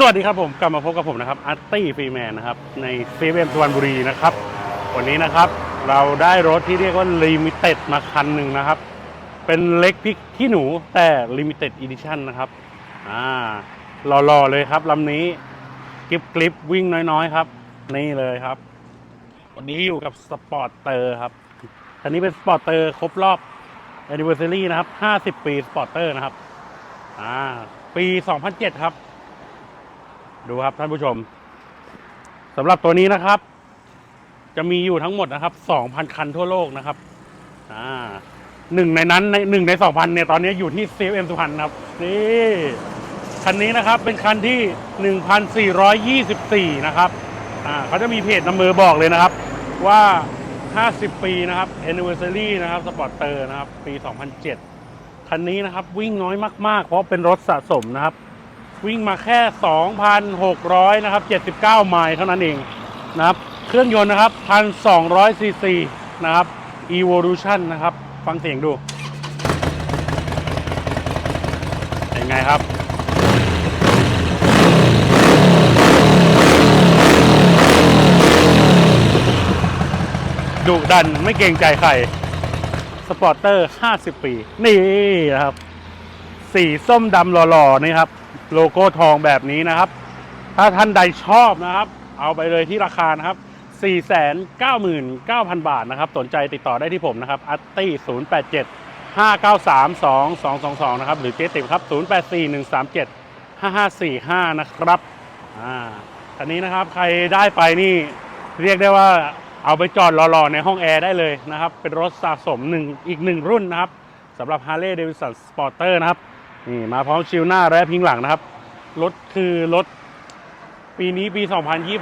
สวัสดีครับผมกลับมาพบกับผมนะครับอาร์ตี้ฟรีแมนนะครับในเซเว่นสุพรรณบุรีนะครับ วันนี้นะครับเราได้รถที่เรียกว่าลิมิเต็ดมาคันหนึ่งนะครับ เป็นเล็กพิกขี้หนูแต่ลิมิเต็ดอีดิชั่นนะครับอ่าหล่อๆเลยครับลำนี้กริบกริบวิ่งน้อยๆครับ นี่เลยครับ วันนี้อยู่กับสปอร์ตเตอร์ครับคันนี้เป็นสปอร์ตเตอร์ครบรอบ anniversary นะครับ 50 ปีสปอร์ตเตอร์นะครับอ่าปี 2007 ครับ ดูครับท่านผู้ชมสำหรับตัวนี้นะครับ จะมีอยู่ทั้งหมดนะครับ 2,000 คันทั่วโลกนะครับอ่าหนึ่งในนั้นในหนึ่งใน 2,000เนี่ยตอนนี้อยู่ที่ CFM สุพรรณครับนี่คันนี้นะครับเป็นคันที่ 1,424 นะครับอ่าเขาจะมีเพจนำมือบอกเลยนะครับ ว่า 50 ปีนะครับ anniversary นะครับสปอร์ตเตอร์นะครับ ปี 2007 คันนี้นะครับวิ่งน้อยมาก ๆ เพราะเป็นรถสะสมนะครับ วิ่งมาแค่ 2,600 นะครับ 79 ไมล์เท่านั้นเองนะครับ เครื่องยนต์นะครับ 1,200 ซีซีนะครับ Evolution นะครับ ฟังเสียงดู เป็นไงครับดุดันไม่เกรงใจใคร สปอร์เตอร์ 50 ปี นี่นะครับ สีส้มดำหล่อๆ นี่ครับ โลโก้ทองแบบนี้นะครับ ถ้าท่านใดชอบนะครับ เอาไปเลยที่ราคานะครับ 499,000 บาทนะครับ สนใจติดต่อได้ที่ผมนะครับอัตตี้087 593 2222 นะครับ หรือเจ๊ติ๋มครับ 084 137 5545 นะครับอ่าอันนี้นะครับใครได้ไปนี่เรียกได้ว่าเอาไปจอดหล่อๆ ในห้องแอร์ได้เลยนะครับ เป็นรถสะสมหนึ่งอีกหนึ่งรุ่นนะครับสำหรับ Harley Davidson Sporter นะครับ นี่มาพร้อมชิลหน้าและพิงหลังนะครับ รถคือรถปีนี้ปี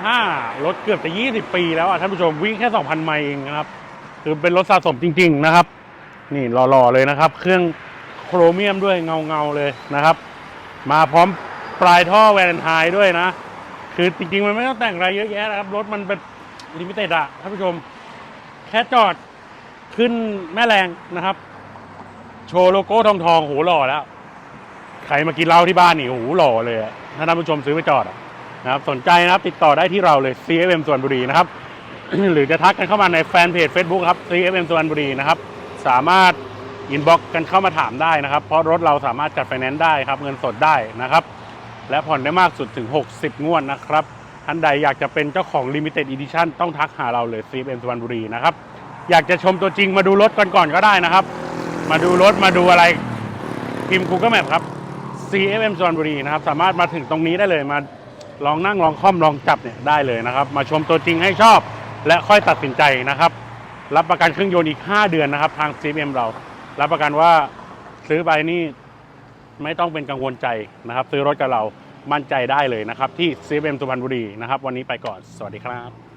2025 รถเกือบจะ 20 ปีแล้วอะท่านผู้ชมวิ่งแค่ 2,000 ไมล์เองนะครับคือเป็นรถสะสมจริง ๆ นะครับ นี่หล่อๆเลยนะครับ เครื่องโครเมียมด้วยเงาๆเลยนะครับ มาพร้อมปลายท่อแวนไฮด้วยนะ คือจริงๆ มันไม่ต้องแต่งอะไรเยอะแยะนะครับ รถมันเป็นลิมิเต็ดอะท่านผู้ชม แค่จอดขึ้นแม่แรงนะครับ โชว์โลโก้ทองทองๆโหหล่อแล้ว ใครมากินเหล้าที่บ้านนี่โอ้โหหล่อเลยอะถ้าท่านผู้ชมซื้อไปจอดอะนะครับสนใจนะครับติดต่อได้ที่เราเลย CFM ส่วนบุรีนะครับ หรือจะทักกันเข้ามาในแฟนเพจ Facebook ครับ CFM ส่วนบุรีนะครับสามารถอินบ็อกกันเข้ามาถามได้นะครับ เพราะรถเราสามารถจัดไฟแนนซ์ได้ครับ เงินสดได้นะครับ และผ่อนได้มากสุดถึง 60 งวดนะครับท่านใดอยากจะเป็นเจ้าของ Limited Edition ต้องทักหาเราเลย CFM สุพรรณบุรีนะครับ อยากจะชมตัวจริงมาดูรถกันก่อนก็ได้นะครับ มาดูรถมาดูอะไรพิมพ์ Google Map ครับ CFM สุพรรณบุรีนะครับ สามารถมาถึงตรงนี้ได้เลยมาลองนั่งลองค่อมลองจับเนี่ยได้เลยนะครับ มาชมตัวจริงให้ชอบ และค่อยตัดสินใจนะครับ รับประกันเครื่องยนต์อีก 5 เดือนนะครับ ทาง CFM เรา รับประกันว่าซื้อไปนี่ไม่ต้องเป็นกังวลใจนะครับ ซื้อรถกับเรามั่นใจได้เลยนะครับ ที่ CFM สุพรรณบุรีนะครับ วันนี้ไปก่อนสวัสดีครับ